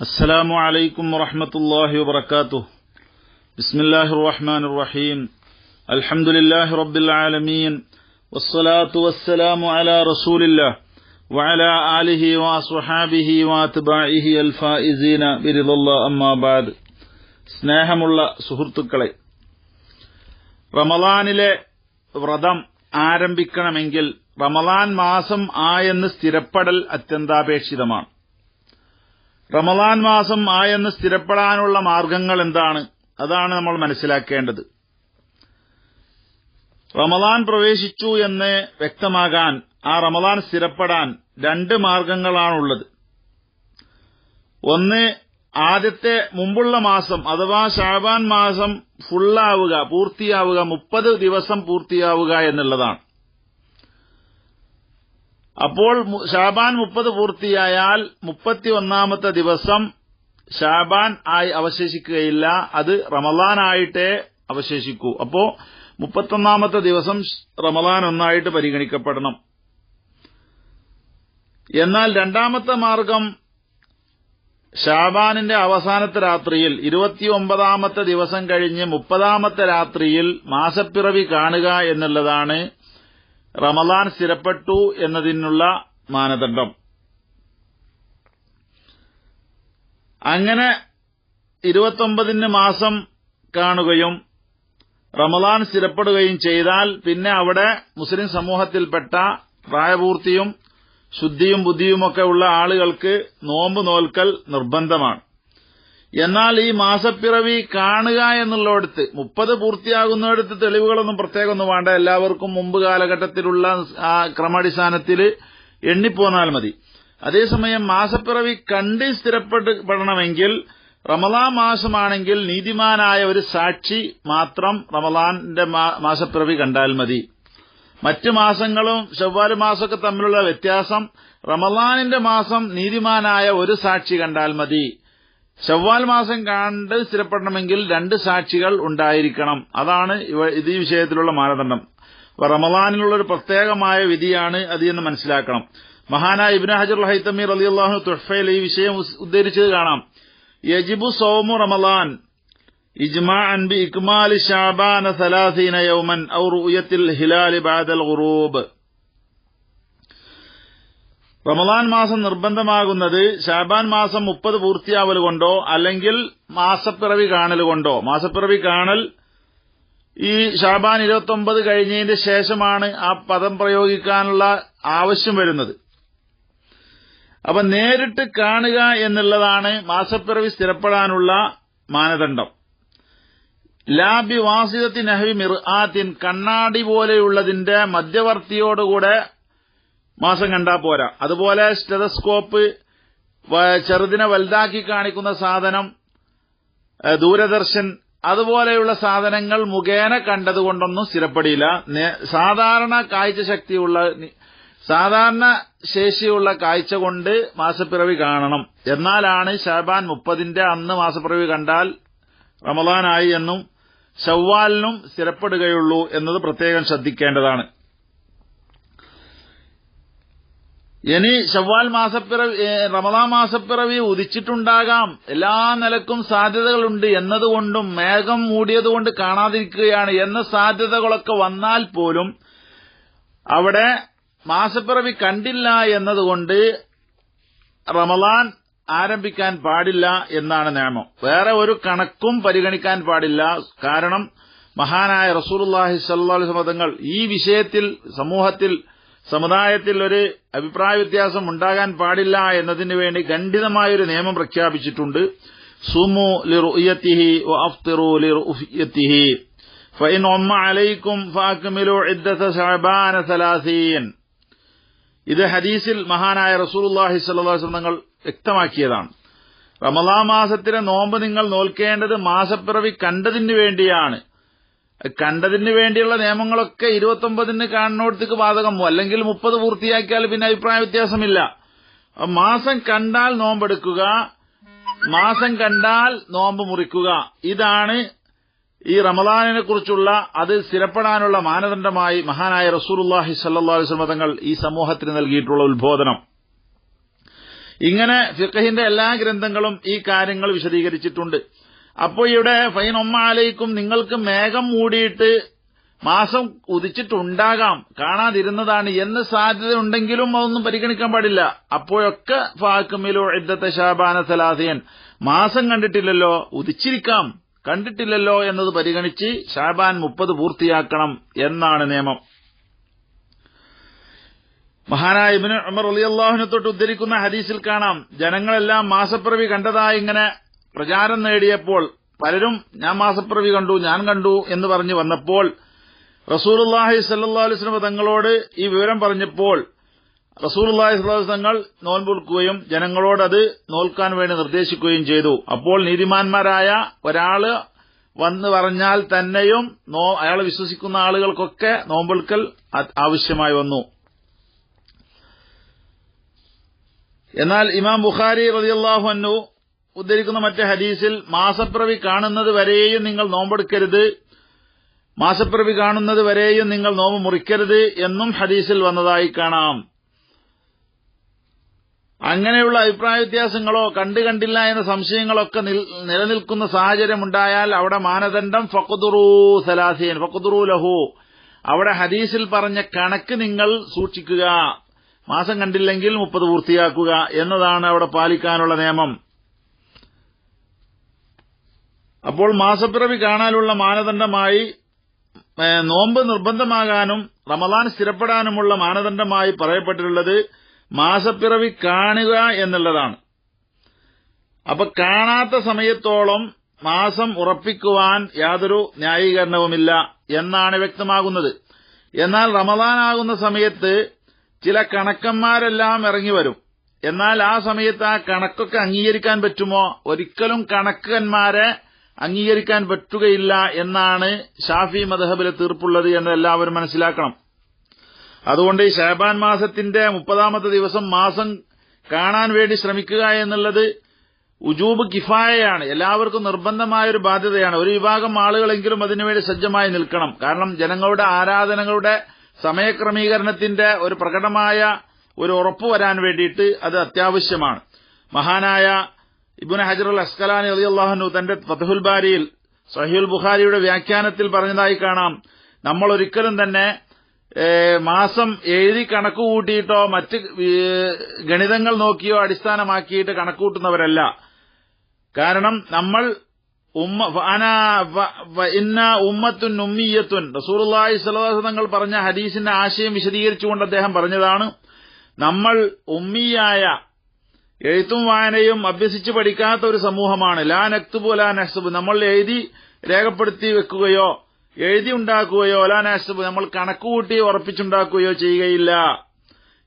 السلام عليكم ورحمة الله وبركاته بسم الله الرحمن الرحيم الحمد لله رب العالمين والصلاة والسلام على رسول الله وعلى آله وصحابه واتباعه الفائزين برضا الله أما بعد സ്നേഹമുള്ള സുഹൃത്തുക്കളെ റമലാനിലെ വ്രതം ആരംഭിക്കണമെങ്കിൽ റമലാൻ മാസം ആയെന്ന് സ്ഥിരപ്പെടൽ അത്യന്താപേക്ഷിതമാണ് റമലാൻ മാസം ആയെന്ന് സ്ഥിരപ്പെടാനുള്ള മാർഗങ്ങൾ എന്താണ്? അതാണ് നമ്മൾ മനസ്സിലാക്കേണ്ടത്. റമദാൻ പ്രവേശിച്ചു എന്ന് വ്യക്തമാകാൻ ആ റമദാൻ സ്ഥിരപ്പെടാൻ രണ്ട് മാർഗങ്ങളാണുള്ളത്. ഒന്ന് ആദ്യത്തെ മുമ്പുള്ള മാസം അഥവാ ഷാബാൻ മാസം ഫുള്ളാവുക പൂർത്തിയാവുക മുപ്പത് ദിവസം പൂർത്തിയാവുക എന്നുള്ളതാണ്. അപ്പോൾ ഷാബാൻ മുപ്പത് പൂർത്തിയായാൽ മുപ്പത്തി ഒന്നാമത്തെ ദിവസം ഷാബാൻ ആയി അവശേഷിക്കുകയില്ല. അത് റമലാനായിട്ടേ അവശേഷിക്കൂ. അപ്പോ മുപ്പത്തൊന്നാമത്തെ ദിവസം റമലാൻ ഒന്നായിട്ട് പരിഗണിക്കപ്പെടണം. എന്നാൽ രണ്ടാമത്തെ മാർഗം ഷാബാനിന്റെ അവസാനത്തെ രാത്രിയിൽ ഇരുപത്തിയൊമ്പതാമത്തെ ദിവസം കഴിഞ്ഞ് മുപ്പതാമത്തെ രാത്രിയിൽ മാസപ്പിറവി കാണുക എന്നുള്ളതാണ് റമലാൻ സ്ഥിരപ്പെട്ടു എന്നതിനുള്ള മാനദണ്ഡം. അങ്ങനെ ഇരുപത്തൊമ്പതിന് മാസം കാണുകയും റമദാൻ സ്ഥിരപ്പെടുകയും ചെയ്താൽ പിന്നെ അവിടെ മുസ്ലിം സമൂഹത്തിൽപ്പെട്ട പ്രായപൂർത്തിയും ശുദ്ധിയും ബുദ്ധിയുമൊക്കെ ഉള്ള ആളുകൾക്ക് നോമ്പ് നോൽക്കൽ നിർബന്ധമാണ്. എന്നാൽ ഈ മാസപ്പിറവി കാണുക എന്നുള്ളിടത്ത് മുപ്പത് പൂർത്തിയാകുന്നിടത്ത് തെളിവുകളൊന്നും പ്രത്യേകമൊന്നും വേണ്ട. എല്ലാവർക്കും മുമ്പ് കാലഘട്ടത്തിലുള്ള ആ ക്രമാടിസ്ഥാനത്തിൽ എണ്ണിപ്പോന്നാൽ മതി. അതേസമയം മാസപ്പിറവി കണ്ട് സ്ഥിരപ്പെടണമെങ്കിൽ റമലാൻ മാസമാണെങ്കിൽ നീതിമാനായ ഒരു സാക്ഷി മാത്രം റമലാന്റെ മാസപ്പിറവി കണ്ടാൽ മതി. മറ്റു മാസങ്ങളും ചൊവ്വാൽ മാസമൊക്കെ തമ്മിലുള്ള വ്യത്യാസം റമലാനിന്റെ മാസം നീതിമാനായ ഒരു സാക്ഷി കണ്ടാൽ മതി. ചൊവ്വാൽ മാസം കണ്ട് സ്ഥിരപ്പെടണമെങ്കിൽ രണ്ട് സാക്ഷികൾ ഉണ്ടായിരിക്കണം. അതാണ് ഇത് ഈ വിഷയത്തിലുള്ള മാനദണ്ഡം. റമദാനിലുള്ള ഒരു പ്രത്യേകമായ വിധിയാണ് അത് എന്ന് മനസ്സിലാക്കണം. മഹാനായ ഇബിൻ ഹജർ ഹൈത്തമീർ അലി അള്ളാഹു തുഫയിൽ ഈ വിഷയം ഉദ്ധരിച്ചത് കാണാം. യജിബു സോമു റമദാൻ ഇജ്മാ അൻബി ഇക്മാലി ഷാബാന സലാസീന യൗമൻ ഔ റുയത്തിൽ ഹിലാലി ബാദൽ ഖുറൂബ് റമലാൻ മാസം നിർബന്ധമാകുന്നത് ഷാബാൻ മാസം മുപ്പത് പൂർത്തിയാവൽ കൊണ്ടോ അല്ലെങ്കിൽ മാസപ്പിറവി കാണൽ കൊണ്ടോ? മാസപ്പിറവി കാണൽ ഈ ഷാബാൻ ഇരുപത്തൊമ്പത് കഴിഞ്ഞതിന്റെ ശേഷമാണ് ആ പദം പ്രയോഗിക്കാനുള്ള ആവശ്യം വരുന്നത്. അപ്പൊ നേരിട്ട് കാണുക എന്നുള്ളതാണ് മാസപ്പിറവി സ്ഥിരപ്പെടാനുള്ള മാനദണ്ഡം. ലാബി വാസിദത്തി നഹവി മിർആത്തിൻ കണ്ണാടി പോലെയുള്ളതിന്റെ മധ്യവർത്തിയോടുകൂടെ മാസം കണ്ടാ പോരാ. അതുപോലെ സ്റ്റെതസ്കോപ്പ് ചെറുതിനെ വലുതാക്കി കാണിക്കുന്ന സാധനം ദൂരദർശൻ അതുപോലെയുള്ള സാധനങ്ങൾ മുഖേന കണ്ടതുകൊണ്ടൊന്നും സ്ഥിരപ്പെടില്ല സാധാരണ കാഴ്ച ശക്തിയുള്ള സാധാരണ ശേഷിയുള്ള കാഴ്ച കൊണ്ട് മാസപ്പിറവി കാണണം. എന്നാലാണ് ഷാബാൻ മുപ്പതിന്റെ അന്ന് മാസപ്പിറവി കണ്ടാൽ റമദാനായി എന്നും ഷവ്വാലിനും സ്ഥിരപ്പെടുകയുള്ളൂ എന്നത് പ്രത്യേകം ശ്രദ്ധിക്കേണ്ടതാണ്. ഇനി ഷവ്വാൽ മാസപ്പിറവി റമദാ മാസപ്പിറവി ഉദിച്ചിട്ടുണ്ടാകാം. എല്ലാ നിലക്കും സാധ്യതകളുണ്ട് എന്നതുകൊണ്ടും മേഘം മൂടിയതുകൊണ്ട് കാണാതിരിക്കുകയാണ് എന്ന സാധ്യതകളൊക്കെ വന്നാൽ പോലും അവിടെ മാസപ്പിറവി കണ്ടില്ല എന്നതുകൊണ്ട് റമദാൻ ആരംഭിക്കാൻ പാടില്ല എന്നാണ് നിയമം. വേറെ ഒരു കണക്കും പരിഗണിക്കാൻ പാടില്ല. കാരണം മഹാനായ റസൂലുല്ലാഹി സല്ലാഹു മതങ്ങൾ ഈ വിഷയത്തിൽ സമൂഹത്തിൽ സമുദായത്തിൽ ഒരു അഭിപ്രായ വ്യത്യാസം ഉണ്ടാകാൻ പാടില്ല എന്നതിനു വേണ്ടി ഖണ്ഡിതമായൊരു നിയമം പ്രഖ്യാപിച്ചിട്ടുണ്ട്. സുമു ലിറുയത്തിഹി അഫ്തിറു ലിറുയത്തിഹി ഫൈൻ ഒമ്മ അലൈക്കും ഫാക്കുമിലു സലാസീൻ. ഇത് ഹദീസിൽ മഹാനായ റസൂലുല്ലാഹി സ്വല്ലാസ് തങ്ങൾ വ്യക്തമാക്കിയതാണ്. റമദാ മാസത്തിലെ നോമ്പ് നിങ്ങൾ നോൽക്കേണ്ടത് മാസപ്പിറവി കണ്ടതിനു വേണ്ടിയാണ്. കണ്ടതിന് വേണ്ടിയുള്ള നിയമങ്ങളൊക്കെ ഇരുപത്തൊമ്പതിന് കാണുന്നിടത്തേക്ക് ബാധകമോ അല്ലെങ്കിൽ മുപ്പത് പൂർത്തിയാക്കിയാൽ പിന്നെ അഭിപ്രായ വ്യത്യാസമില്ല. മാസം കണ്ടാൽ നോമ്പെടുക്കുക മാസം കണ്ടാൽ നോമ്പ് മുറിക്കുക. ഇതാണ് ഈ റമദാനിനെ കുറിച്ചുള്ള അത് സ്ഥിരപ്പെടാനുള്ള മാനദണ്ഡമായി മഹാനായ റസൂലുല്ലാഹി സല്ലാ തങ്ങൾ ഈ സമൂഹത്തിന് നൽകിയിട്ടുള്ള ഉത്ബോധനം. ഇങ്ങനെ ഫിഖഹിന്റെ എല്ലാ ഗ്രന്ഥങ്ങളും ഈ കാര്യങ്ങൾ വിശദീകരിച്ചിട്ടുണ്ട്. അപ്പോൾ ഇവിടെ ഫൈൻ ഒമ്മാലയ്ക്കും നിങ്ങൾക്ക് മേഘം മൂടിയിട്ട് മാസം ഉദിച്ചിട്ടുണ്ടാകാം. കാണാതിരുന്നതാണ്. എന്ന് സാധ്യത ഉണ്ടെങ്കിലും അതൊന്നും പരിഗണിക്കാൻ പാടില്ല. അപ്പോഴൊക്കെ ഫാക്കുമിലോ ഇദ്ദത്തെ ഷാബാന സലാസിയൻ. മാസം കണ്ടിട്ടില്ലല്ലോ ഉദിച്ചിരിക്കാം. കണ്ടിട്ടില്ലല്ലോ എന്നത് പരിഗണിച്ച് ഷാബാൻ മുപ്പത് പൂർത്തിയാക്കണം എന്നാണ് നിയമം. മഹാനായ ഇബിന് ഉമർ അലിയല്ലാഹുനെ തൊട്ട് ഉദ്ധരിക്കുന്ന ഹദീസിൽ കാണാം. ജനങ്ങളെല്ലാം മാസപ്പിറവി കണ്ടതായി ഇങ്ങനെ പ്രചാരം നേടിയപ്പോൾ പലരും ഞാൻ മാസപ്പിറവി കണ്ടു ഞാൻ കണ്ടു എന്ന് പറഞ്ഞു വന്നപ്പോൾ റസൂലുല്ലാഹി സല്ലാ അലുസ്ലമ തങ്ങളോട് ഈ വിവരം പറഞ്ഞപ്പോൾ റസൂലുല്ലാഹി സ്വലാഹു തങ്ങൾ നോൻപൊടുക്കുകയും ജനങ്ങളോട് അത് നോൽക്കാൻ വേണ്ടി നിർദ്ദേശിക്കുകയും ചെയ്തു. അപ്പോൾ നീതിമാന്മാരായ ഒരാൾ വന്ന് പറഞ്ഞാൽ തന്നെയും നോ അയാളെ വിശ്വസിക്കുന്ന ആളുകൾക്കൊക്കെ നോമ്പെടുക്കൽ ആവശ്യമായി വന്നു. എന്നാൽ ഇമാം ബുഖാരി റതിയല്ലാഹു അന്നു ഉദ്ധരിക്കുന്ന മറ്റേ ഹദീസിൽ മാസപ്പിറവി കാണുന്നത് വരെയും നിങ്ങൾ നോമ്പെടുക്കരുത്. മാസപ്പിറവി കാണുന്നത് വരെയും നിങ്ങൾ നോമ്പ് മുറിക്കരുത് എന്നും ഹദീസിൽ വന്നതായി കാണാം. അങ്ങനെയുള്ള അഭിപ്രായ വ്യത്യാസങ്ങളോ കണ്ടു കണ്ടില്ല എന്ന സംശയങ്ങളൊക്കെ നിലനിൽക്കുന്ന സാഹചര്യമുണ്ടായാൽ അവിടെ മാനദണ്ഡം ഫക്കുദുറൂ സലാസിയൻ ഫക്കുദുറൂ ലഹു. അവിടെ ഹദീസിൽ പറഞ്ഞ കണക്ക് നിങ്ങൾ സൂക്ഷിക്കുക. മാസം കണ്ടില്ലെങ്കിൽ മുപ്പത് പൂർത്തിയാക്കുക എന്നതാണ് അവിടെ പാലിക്കാനുള്ള നിയമം. അപ്പോൾ മാസപ്പിറവി കാണാനുള്ള മാനദണ്ഡമായി നോമ്പ് നിർബന്ധമാകാനും റമദാൻ സ്ഥിരപ്പെടാനുമുള്ള മാനദണ്ഡമായി പറയപ്പെട്ടിട്ടുള്ളത് മാസപ്പിറവി കാണുക എന്നുള്ളതാണ്. അപ്പൊ കാണാത്ത സമയത്തോളം മാസം ഉറപ്പിക്കുവാൻ യാതൊരു ന്യായീകരണവുമില്ല എന്നാണ് വ്യക്തമാകുന്നത്. എന്നാൽ റമദാനാകുന്ന സമയത്ത് ചില കണക്കന്മാരെല്ലാം ഇറങ്ങി വരും. എന്നാൽ ആ സമയത്ത് ആ കണക്കൊക്കെ അംഗീകരിക്കാൻ പറ്റുമോ? ഒരിക്കലും കണക്കന്മാരെ അംഗീകരിക്കാൻ പറ്റുകയില്ല എന്നാണ് ഷാഫി മദഹബിലെ തീർപ്പുള്ളത് എന്ന് എല്ലാവരും മനസ്സിലാക്കണം. അതുകൊണ്ട് ഈ ഷാബാൻ മാസത്തിന്റെ മുപ്പതാമത്തെ ദിവസം മാസം കാണാൻ വേണ്ടി ശ്രമിക്കുക എന്നുള്ളത് ഉജൂബ് കിഫായയാണ്. എല്ലാവർക്കും നിർബന്ധമായ ഒരു ബാധ്യതയാണ്. ഒരു വിഭാഗം ആളുകളെങ്കിലും അതിനുവേണ്ടി സജ്ജമായി നിൽക്കണം. കാരണം ജനങ്ങളുടെ ആരാധനകളുടെ സമയക്രമീകരണത്തിന്റെ ഒരു പ്രകടമായ ഒരു ഉറപ്പ് വരാൻ വേണ്ടിയിട്ട് അത് അത്യാവശ്യമാണ്. മഹാനായ ഇബുൻ ഹജറുൽ അസ്കലാനി അലി അള്ളാഹുനു തന്റെ ഫതഹുൽ ബാരിയിൽ സഹീൽ ബുഖാരിയുടെ വ്യാഖ്യാനത്തിൽ പറഞ്ഞതായി കാണാം. നമ്മൾ ഒരിക്കലും തന്നെ മാസം എഴുതി കണക്ക് കൂട്ടിയിട്ടോ മറ്റ് ഗണിതങ്ങൾ നോക്കിയോ അടിസ്ഥാനമാക്കിയിട്ട് കണക്കുകൂട്ടുന്നവരല്ല കാരണം നമ്മൾ ഉമ്മ ഇന്ന ഉമ്മത്തുൻ ഉമ്മിയത്തുൻ റസൂർലായി തങ്ങൾ പറഞ്ഞ ഹദീസിന്റെ ആശയം വിശദീകരിച്ചുകൊണ്ട് അദ്ദേഹം പറഞ്ഞതാണ് നമ്മൾ ഉമ്മിയായ എഴുത്തും വായനയും അഭ്യസിച്ച് പഠിക്കാത്ത ഒരു സമൂഹമാണ്. ലാ നക്തുബു ലാ നഹ്സബ്. നമ്മൾ എഴുതി രേഖപ്പെടുത്തി വെക്കുകയോ എഴുതി ഉണ്ടാക്കുകയോ ലാ നഹ്സബ് നമ്മൾ കണക്കുകൂട്ടി ഉറപ്പിച്ചുണ്ടാക്കുകയോ ചെയ്യുകയില്ല.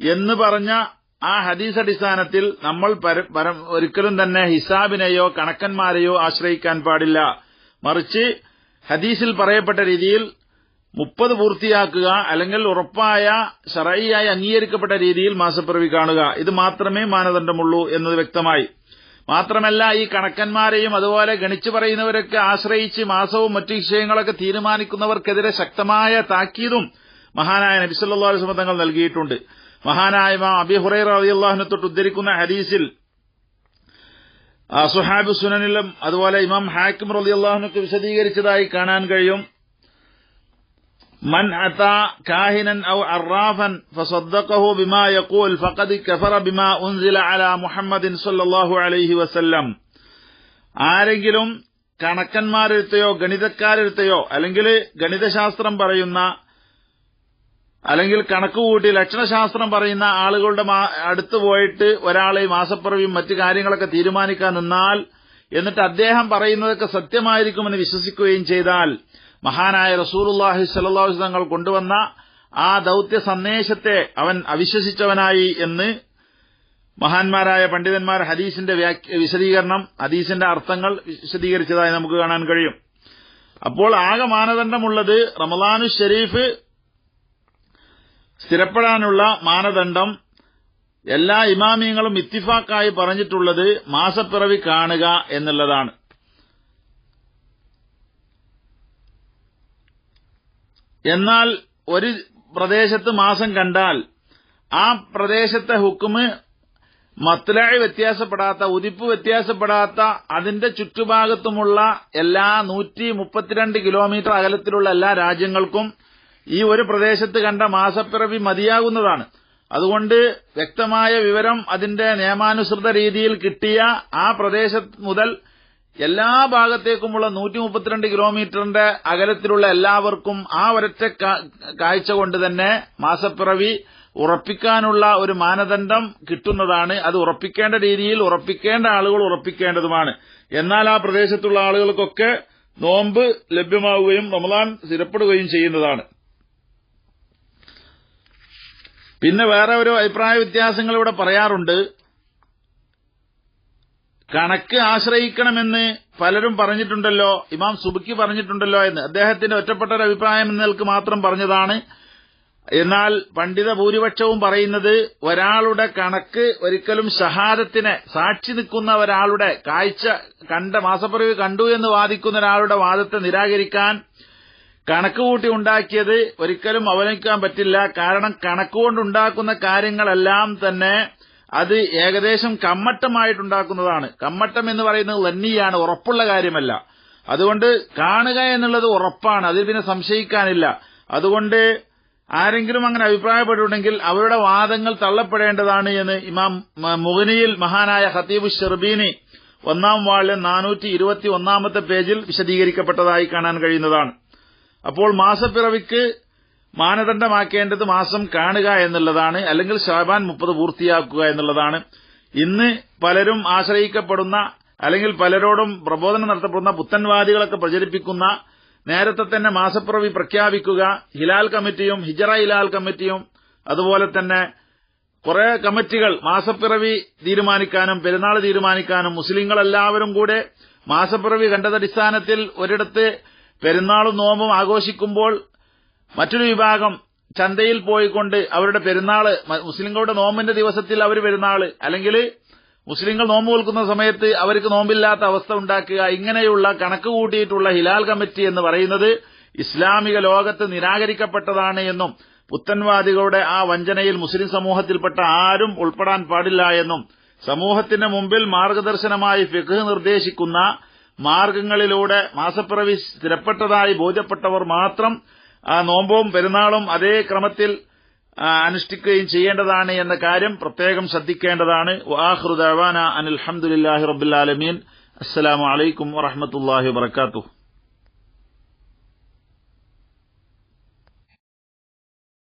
എന്ന് പറഞ്ഞ ആ ഹദീസ് അടിസ്ഥാനത്തിൽ നമ്മൾ ഒരിക്കലും തന്നെ ഹിസാബിനെയോ കണക്കന്മാരെയോ ആശ്രയിക്കാൻ പാടില്ല. മറിച്ച് ഹദീസിൽ പറയപ്പെട്ട രീതിയിൽ മുപ്പത് പൂർത്തിയാക്കുക അല്ലെങ്കിൽ ഉറപ്പായ ഷറയിയായി അംഗീകരിക്കപ്പെട്ട രീതിയിൽ മാസപ്പിറവി കാണുക. ഇത് മാത്രമേ മാനദണ്ഡമുള്ളൂ എന്നത് വ്യക്തമായി. മാത്രമല്ല ഈ കണക്കന്മാരെയും അതുപോലെ ഗണിച്ചു പറയുന്നവരൊക്കെ ആശ്രയിച്ച് മാസവും മറ്റു വിഷയങ്ങളൊക്കെ തീരുമാനിക്കുന്നവർക്കെതിരെ ശക്തമായ താക്കീതും മഹാനായ നബിസല്ലാ അലുസ്മ തങ്ങൾ നൽകിയിട്ടുണ്ട്. മഹാനായ അബി ഹുറൈറ അലിയല്ലാഹിനെ തൊട്ട് ഉദ്ധരിക്കുന്ന ഹദീസിൽ സുഹാബ് സുനനിലും അതുപോലെ ഇമാം ഹാക്കിം റലി അള്ളാഹുനൊക്കെ വിശദീകരിച്ചതായി കാണാൻ കഴിയും. من أتى كاهنا أو عرافا فصدقه بما يقول فقد كفر بما أنزل على محمد صلى الله عليه وسلم ആരെങ്കിലും കണക്കന്മാരെടുത്തയോ ഗണിതക്കാരെടുത്തയോ അല്ലെങ്കിൽ ഗണിതശാസ്ത്രം പറയുന്ന അല്ലെങ്കിൽ കണക്കുകൂട്ടി ലക്ഷണശാസ്ത്രം പറയുന്ന ആളുകളുടെ അടുത്ത് പോയിട്ട് ഒരാളെ മാസപ്പിറവിയും മറ്റു കാര്യങ്ങളൊക്കെ തീരുമാനിക്കാൻ നിന്നാൽ എന്നിട്ട് അദ്ദേഹം പറയുന്നതൊക്കെ സത്യമായിരിക്കുമെന്ന് വിശ്വസിക്കുകയും ചെയ്താൽ മഹാനായ റസൂലുല്ലാഹി സല്ലാഹു തങ്ങൾ കൊണ്ടുവന്ന ആ ദൌത്യ സന്ദേശത്തെ അവൻ അവിശ്വസിച്ചവനായി എന്ന് മഹാന്മാരായ പണ്ഡിതന്മാർ ഹദീസിന്റെ വിശദീകരണം ഹദീസിന്റെ അർത്ഥങ്ങൾ വിശദീകരിച്ചതായി നമുക്ക് കാണാൻ കഴിയും. അപ്പോൾ ആകെ മാനദണ്ഡമുള്ളത് റമലാനു ഷെരീഫ് സ്ഥിരപ്പെടാനുള്ള മാനദണ്ഡം എല്ലാ ഇമാമിയങ്ങളും ഇത്തിഫാക്കായി പറഞ്ഞിട്ടുള്ളത് മാസപ്പിറവി കാണുക എന്നുള്ളതാണ്. എന്നാൽ ഒരു പ്രദേശത്ത് മാസം കണ്ടാൽ ആ പ്രദേശത്തെ ഹുക്കുമ് മത്ലാഴ് വ്യത്യാസപ്പെടാത്ത ഉദിപ്പ് വ്യത്യാസപ്പെടാത്ത അതിന്റെ ചുറ്റുഭാഗത്തുമുള്ള എല്ലാ നൂറ്റി മുപ്പത്തിരണ്ട് കിലോമീറ്റർ അകലത്തിലുള്ള എല്ലാ രാജ്യങ്ങൾക്കും ഈ ഒരു പ്രദേശത്ത് കണ്ട മാസപ്പിറവി മതിയാകുന്നതാണ്. അതുകൊണ്ട് വ്യക്തമായ വിവരം അതിന്റെ നിയമാനുസൃത രീതിയിൽ കിട്ടിയ ആ പ്രദേശം മുതൽ എല്ലാ ഭാഗത്തേക്കുമുള്ള നൂറ്റി മുപ്പത്തിരണ്ട് കിലോമീറ്ററിന്റെ അകലത്തിലുള്ള എല്ലാവർക്കും ആ ഒരൊറ്റ കാഴ്ച കൊണ്ട് തന്നെ മാസപ്പിറവി ഉറപ്പിക്കാനുള്ള ഒരു മാനദണ്ഡം കിട്ടുന്നതാണ്. അത് ഉറപ്പിക്കേണ്ട രീതിയിൽ ഉറപ്പിക്കേണ്ട ആളുകൾ ഉറപ്പിക്കേണ്ടതുമാണ്. എന്നാൽ ആ പ്രദേശത്തുള്ള ആളുകൾക്കൊക്കെ നോമ്പ് ലഭ്യമാവുകയും റമദാൻ സ്ഥിരപ്പെടുകയും ചെയ്യുന്നതാണ്. പിന്നെ വേറെ ഒരു അഭിപ്രായ വ്യത്യാസങ്ങൾ ഇവിടെ പറയാറുണ്ട്. കണക്ക് ആശ്രയിക്കണമെന്ന് പലരും പറഞ്ഞിട്ടുണ്ടല്ലോ ഇമാം സുബുക്കി പറഞ്ഞിട്ടുണ്ടല്ലോ എന്ന്. അദ്ദേഹത്തിന്റെ ഒറ്റപ്പെട്ട ഒരു അഭിപ്രായം എന്നൽക്ക് മാത്രം പറഞ്ഞതാണ്. എന്നാൽ പണ്ഡിത ഭൂരിപക്ഷവും പറയുന്നത് ഒരാളുടെ കണക്ക് ഒരിക്കലും ഷഹാദത്തിനെ സാക്ഷി നിൽക്കുന്ന ഒരാളുടെ കാഴ്ച കണ്ട മാസപ്പിറവി കണ്ടു എന്ന് വാദിക്കുന്ന ഒരാളുടെ വാദത്തെ നിരാകരിക്കാൻ കണക്ക് കൂട്ടി ഉണ്ടാക്കിയത് ഒരിക്കലും അവലംബിക്കാൻ പറ്റില്ല. കാരണം കണക്കുകൊണ്ടുണ്ടാക്കുന്ന കാര്യങ്ങളെല്ലാം തന്നെ അത് ഏകദേശം കമ്മട്ടമായിട്ടുണ്ടാക്കുന്നതാണ്. കമ്മട്ടം എന്ന് പറയുന്നത് ലന്നിയാണ് ഉറപ്പുള്ള കാര്യമല്ല. അതുകൊണ്ട് കാണുക എന്നുള്ളത് ഉറപ്പാണ് അതിൽ പിന്നെ സംശയിക്കാനില്ല. അതുകൊണ്ട് ആരെങ്കിലും അങ്ങനെ അഭിപ്രായപ്പെട്ടിട്ടുണ്ടെങ്കിൽ അവരുടെ വാദങ്ങൾ തള്ളപ്പെടേണ്ടതാണ് എന്ന് ഇമാം മുഗനിയിൽ മഹാനായ ഹത്തീബ് ഷെർബീനി ഒന്നാം വാളിലെ നാനൂറ്റി ഇരുപത്തി ഒന്നാമത്തെ പേജിൽ വിശദീകരിക്കപ്പെട്ടതായി കാണാൻ കഴിയുന്നതാണ്. അപ്പോൾ മാസപ്പിറവിക്ക് മാനദണ്ഡമാക്കേണ്ടത് മാസം കാണുക എന്നുള്ളതാണ് അല്ലെങ്കിൽ ഷാബാൻ മുപ്പത് പൂർത്തിയാക്കുക എന്നുള്ളതാണ്. ഇന്ന് പലരും ആശ്രയിക്കപ്പെടുന്ന അല്ലെങ്കിൽ പലരോടും പ്രബോധനം നടത്തപ്പെടുന്ന പുത്തൻവാദികളൊക്കെ പ്രചരിപ്പിക്കുന്ന നേരത്തെ തന്നെ മാസപ്പിറവി പ്രഖ്യാപിക്കുക ഹിലാൽ കമ്മിറ്റിയും ഹിജറ ഹിലാൽ കമ്മിറ്റിയും അതുപോലെ തന്നെ കുറെ കമ്മിറ്റികൾ മാസപ്പിറവി തീരുമാനിക്കാനും പെരുന്നാൾ തീരുമാനിക്കാനും മുസ്ലിങ്ങളെല്ലാവരും കൂടെ മാസപ്പിറവി കണ്ടതടിസ്ഥാനത്തിൽ ഒരിടത്ത് പെരുന്നാളും നോമ്പും ആഘോഷിക്കുമ്പോൾ മറ്റൊരു വിഭാഗം ചന്തയിൽ പോയിക്കൊണ്ട് അവരുടെ പെരുന്നാൾ മുസ്ലിങ്ങളുടെ നോമ്പിന്റെ ദിവസത്തിൽ അവർ പെരുന്നാൾ അല്ലെങ്കിൽ മുസ്ലിങ്ങൾ നോമ്പ് നിൽക്കുന്ന സമയത്ത് അവർക്ക് നോമ്പില്ലാത്ത അവസ്ഥ ഉണ്ടാക്കുക ഇങ്ങനെയുള്ള കണക്ക് കൂട്ടിയിട്ടുള്ള ഹിലാൽ കമ്മിറ്റി എന്ന് പറയുന്നത് ഇസ്ലാമിക ലോകത്ത് നിരാകരിക്കപ്പെട്ടതാണ് എന്നും പുത്തൻവാദികളുടെ ആ വഞ്ചനയിൽ മുസ്ലിം സമൂഹത്തിൽപ്പെട്ട ആരും ഉൾപ്പെടാൻ പാടില്ല എന്നും സമൂഹത്തിന്റെ മുമ്പിൽ മാർഗദർശനമായി ഫിഖ് നിർദ്ദേശിക്കുന്ന മാർഗങ്ങളിലൂടെ മാസപ്പിറവി സ്ഥിരപ്പെട്ടതായി ബോധ്യപ്പെട്ടവർ മാത്രം ആ നോമ്പും പെരുന്നാളും അതേ ക്രമത്തിൽ അനുഷ്ഠിക്കുകയും ചെയ്യേണ്ടതാണ് എന്ന കാര്യം പ്രത്യേകം ശ്രദ്ധിക്കേണ്ടതാണ്. വാഹൃദാന അനിൽഹമുല്ലാഹി റബുല്ലാലമീൻ അസ്സലാമു അലൈക്കും വറഹമത്തല്ലാഹി വബർക്കാത്തു